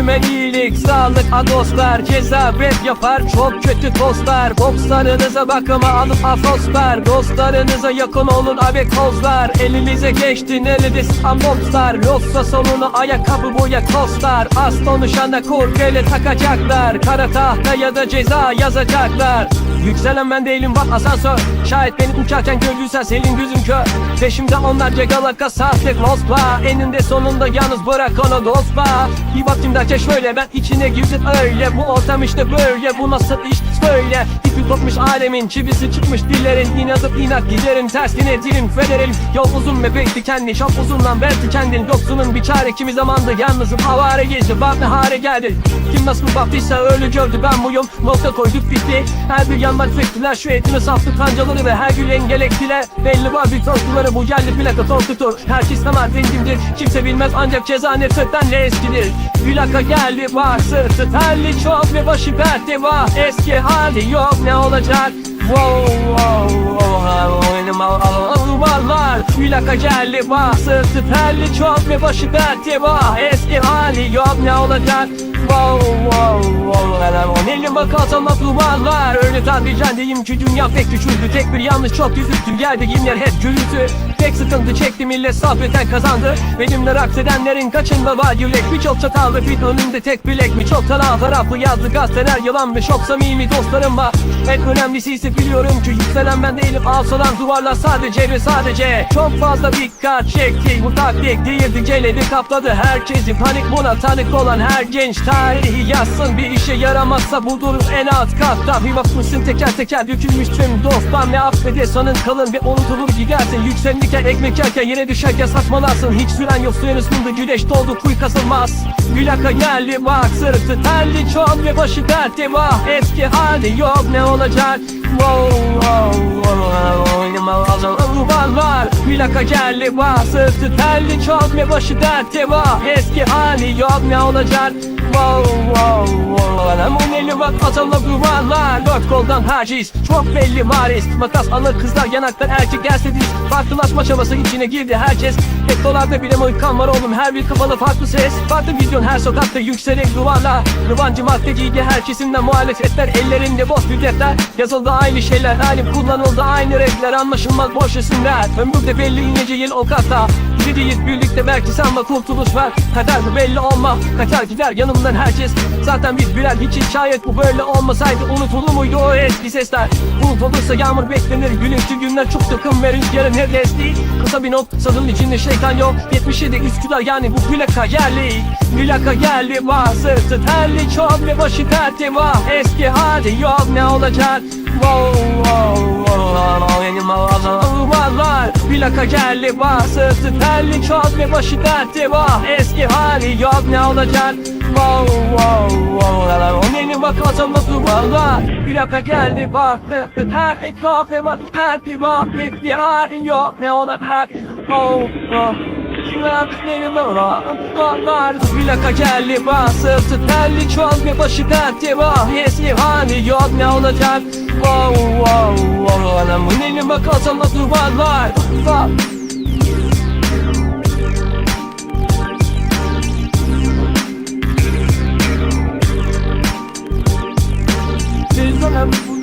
Dümen iyilik, sağlık, adoslar Ceza rap yapar, çok kötü tostlar Bokslarınıza bakıma alıp afoslar. Dostlarınıza yakın olun abekozlar Elinize geçti nerede ambopslar Yoksa sonunu ayakkabı boya kostlar. Az konuşana kurkele takacaklar. Kara tahta ya da ceza yazacaklar Yükselen ben değilim bak asansör. Şayet beni uçarken gördüysen senin gözün kör. Peşimde onlarca galaka sahte ghostlar Eninde sonunda yalnız bırak onu dostlar Bir baktım derken şöyle ben içine girdim öyle. Bu ortam işte böyle bu nasıl iş? Böyle Kopmuş alemin çivisi çıkmış dillerin. İnadıp inat giderim tersine dilim federelim Yol uzun ve bekli kendi çok uzundan belki kendin Yoksunun bir çare kimi zamandı yalnızım. Avare gezi Bak ne hale geldi? Kim nasıl baktıysa öyle gördü. Ben buyum Nokta koyduk bitti. Her bir yandan tüfektiler şu etini saflı kancaları Ve her gün engelektiler Belli var bir torkuları bu yerli plaka torkutur Herkes tamam zengimdir Kimse bilmez ancak ceza nefretten ne eskidir. Plaka geldi var sırtı terli çok ve başı dertte var. Eski hali yok ne olacak? Wow wow wow. Benim varlar Plaka geldi. Var sırtı terli çok ve başı dertte. Var Eski hali yok. Ne olacak? Wow wow wow. Elim bakalsam duvarlar. Öyle tabican ki dünya pek küçüldü. Tek bir yanlış çok yüzüktü Geldiğimler hep gürültü Tek sıkıntı çekti millet sabreten kazandı. Benimle raks edenlerin kaçında var? Yürek Birçok çatal ve fit önünde tek bilek mi? Çok taraf taraflı yazdı gazeteler yalan ve çok samimi dostlarım var. En önemlisi ise biliyorum ki yükselen ben değilim. Alsalan duvarlar sadece ve sadece Çok fazla dikkat çekti. Bu taktik değildi celedi kapladı. Herkesi Panik buna tanık olan her genç tarihi yazsın. Bir işe yaramazsa budur en alt katta. Bir bakmışsın teker teker dökülmüş tüm dostlar. Ne affede sanın kalın ve unutulur gidersin Yükselirken ekmek yerken yere düşerken saçmalarsın. Hiç süren yok suyun üstünde güneş doldu kuy kasılmaz Gülaka geldi bak sırtı terli çok ve başı dertte var Eski hali yok ne olacak? Wow wow wow Oynama var var. Plaka geldi var sırtı terli çok ve başı dertte var Eski hali yok ne olacak? Wow wow wow. Aman eli bak atala duvarlar. Dört koldan haciz çok belli maris Makas alır kızlar yanaktan erkek gelse Farklılaşma çabası içine girdi herkes. Hep dolarda bile mıykan var oğlum her bir kafalı farklı ses. Farklı vizyon her sokakta yükselerek duvarlar. Rıvancı madde giydi her kesimden muhalefetler. Ellerinde boş defter. Yazıldı aynı şeyler halim kullanıldı aynı renkler. Anlaşılmaz boş resimler Ömürde belli ince yıl o kata Biriyiz birlikte belki sanma kurtuluş var Kader belli olma Kaçar gider yanımdan herkes Zaten biz birer hiç şayet bu böyle olmasaydı Unutulur muydu o eski sesler Unutulursa yağmur beklenir Güneşli günler çok takım ve rüzgarın hedef değil Kısa bir not sadın içinde şeytan yok 77 Üsküdar yani bu plaka yerli Plaka yerli var sırtı terli çok ve başı dertte var Eski hali yok ne olacak Wow wow wow Benim ağzım varlar Plaka geldi var sırtı terli çok ve başı dertte var Eski hali yok ne olacak? Wow wow wow. Benim bakalım duvarlar Plaka geldi var sırtı terli çok ve başı dertte var Eski hali yok. Ne olacak Oh oh Plaka geldi var sırtı terli çok ve başı dertte var Eski hali yok ne olacak Wow wow wow Anamın elime bakalsam duvarlar Fuck Biz